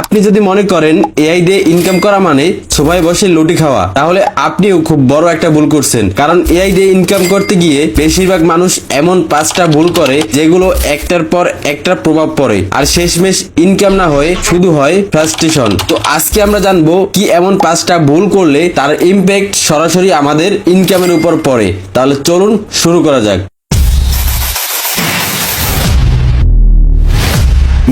আপনি যদি মনে করেন এআই দিয়ে ইনকাম করা মানে সবাই বসে লুটি খাওয়া, তাহলে আপনিও খুব বড় একটা ভুল করছেন। কারণ এআই দিয়ে ইনকাম করতে গিয়ে বেশিরভাগ মানুষ এমন পাঁচটা ভুল করে যেগুলো একটার পর একটা প্রভাব পড়ে। আর শেষমেশ ইনকাম না হয়ে শুধু হয় ফ্রাস্ট্রেশন তো আজকে আমরা জানব কি এমন পাঁচটা ভুল করলে তার ইমপ্যাক্ট সরাসরি আমাদের ইনকামের উপর পড়ে। তাহলে চলুন শুরু করা যাক।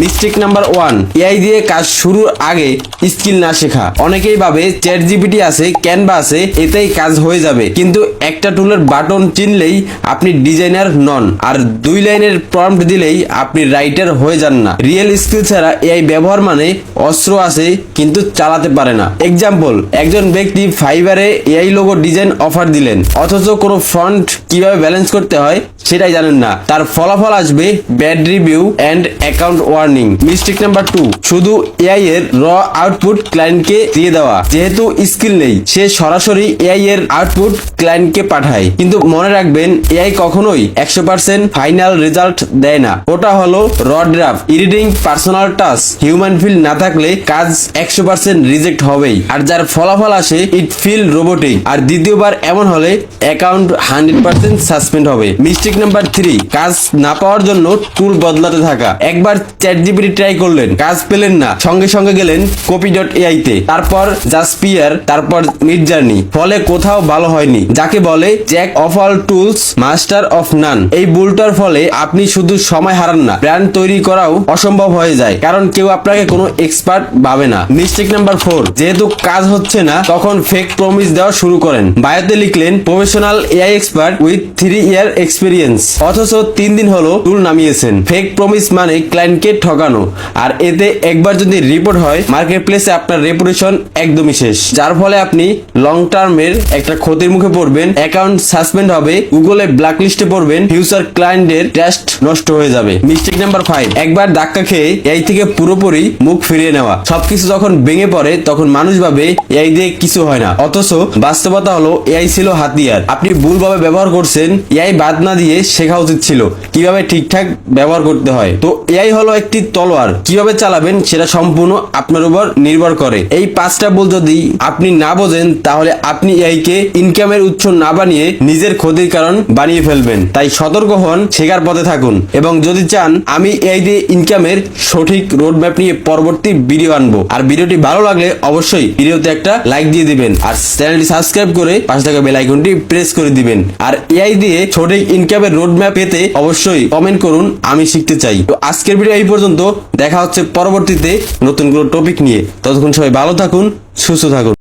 Mistake number one. এআই দিয়ে কাজ শুরুর আগে স্কিল না শেখা। অনেকেই ভাবে চ্যাট জিপিটি আছে, ক্যানভা আছে, এতেই কাজ হয়ে যাবে। কিন্তু একটা টুলের বাটন চিনলেই আপনি ডিজাইনার নন। আর দুই লাইনের প্রম্পট দিলেই আপনি রাইটার হয়ে যান না। রিয়েল স্কিল ছাড়া এআই ব্যবহার মানে অস্ত্র আছে, কিন্তু চালাতে পারে না। এক্সাম্পল একজন ব্যক্তি ফাইবারে এআই লোগো ডিজাইন অফার দিলেন। অথচ কোনো ফ্রন্ট কীভাবে ব্যালেন্স করতে হয়, সেটাই জানেন না। তার ফলাফল আসবে bad review and account warning mistake number two শুধু এআই এর র আউটপুট ক্লায়েন্টকে দিয়ে দেওয়া। যেহেতু স্কিল নেই, সে সরাসরি এআই এর আউটপুট ক্লায়েন্টকে পাঠায়। কিন্তু মনে রাখবেন এআই কখনোই একশো পার্সেন্ট ফাইনাল রেজাল্ট দেয় না। ওটা হলো raw draft editing personal touch human feel না থাকলে কাজ একশো পার্সেন্ট রিজেক্ট হবেই। আর যার ফলাফল আসে ইট ফিল রোবোটিক আর দ্বিতীয়বার এমন হলে অ্যাকাউন্ট হান্ড্রেড পার্সেন্ট সাসপেন্ড হবে। মিস্টেক নাম্বার থ্রি কাজ না পাওয়ার জন্য টুল বদলাতে থাকা। একবার চ্যাট জিপিটি ট্রাই করলেন, কাজ পেলেন না। সঙ্গে সঙ্গে গেলেন কপি ডট এআই তে। তারপর জাসপিয়ার তারপর মিড জার্নি ফলে কোথাও ভালো হয়নি। যাকে বলে jack of all tools master of none এই ভুলটার ফলে আপনি শুধু সময় হারান না ব্র্যান্ড তৈরি করাও অসম্ভব হয়ে যায়। কারণ কেউ আপনাকে কোনো এক্সপার্ট ভাবে না। মিস্টেক নাম্বার ফোর যেহেতু কাজ হচ্ছে না, তখন ফেক প্রমিস দেওয়া শুরু করেন। বায়োতে লিখলেন professional AI expert with three year experience অথচ তিন দিন হলো টুল নামিয়েছেন। ফেক প্রমিস মানে ক্লায়েন্টকে ঠকানো। আর এতে একবার যদি রিপোর্ট হয় মার্কেট প্লেসে আপনার রেপুটেশন একদমই শেষ। যার ফলে আপনি লং টার্মের একটা ক্ষতির মুখে পড়বেন অ্যাকাউন্ট সাসপেন্ড হবে গুগলে ব্ল্যাক লিস্টে পড়বেন ফিউচার ক্লায়েন্টের ট্রাস্ট নষ্ট হয়ে যাবে। মিস্টেক নাম্বার ফাইভ একবার ধাক্কা খেয়ে এই থেকে পুরোপুরি মুখ ফিরিয়ে নেওয়া। সবকিছু যখন ভেঙে পড়ে, তখন মানুষ ভাবে এআই দিয়ে কিছু হয় না। অথচ বাস্তবতা হলো এআই ছিল হাতিয়ার। আপনি ভুলভাবে ব্যবহার করছেন এআই বাদ না দিয়ে শেখা উচিত ছিল। কীভাবে ঠিকঠাক ব্যবহার করতে হয়? তো এআই হলো একটি তলোয়ার কীভাবে চালাবেন সেটা সম্পূর্ণ আপনার উপর নির্ভর করে। এই পাঁচটা বল যদি আপনি না বোঝেন, তাহলে আপনি এআই কে ইনকামের উৎস না বানিয়ে নিজের ক্ষতির কারণ বানিয়ে ফেলবেন। তাই সতর্ক হন, শেখার পথে থাকুন এবং যদি চান, আমি এআই দিয়ে ইনকামের সঠিক রোড ম্যাপ নিয়ে পরবর্তী ভিডিও আনব। আর ভিডিওটি ভালো লাগলে অবশ্যই ভিডিওতে একটা লাইক দিয়ে দিবেন আর চ্যানেলটি সাবস্ক্রাইব করে পাশে থাকা বেল আইকনটি প্রেস করে দিবেন। আর এআই দিয়ে সঠিক ইনকামের রোড ম্যাপ পেতে অবশ্যই কমেন্ট করুন, আমি শিখতে চাই। তো আজকের ভিডিও এই পর্যন্ত দেখা হচ্ছে পরবর্তীতে নতুন কোনো টপিক নিয়ে। ততক্ষণ সবাই ভালো থাকুন সুস্থ থাকুন।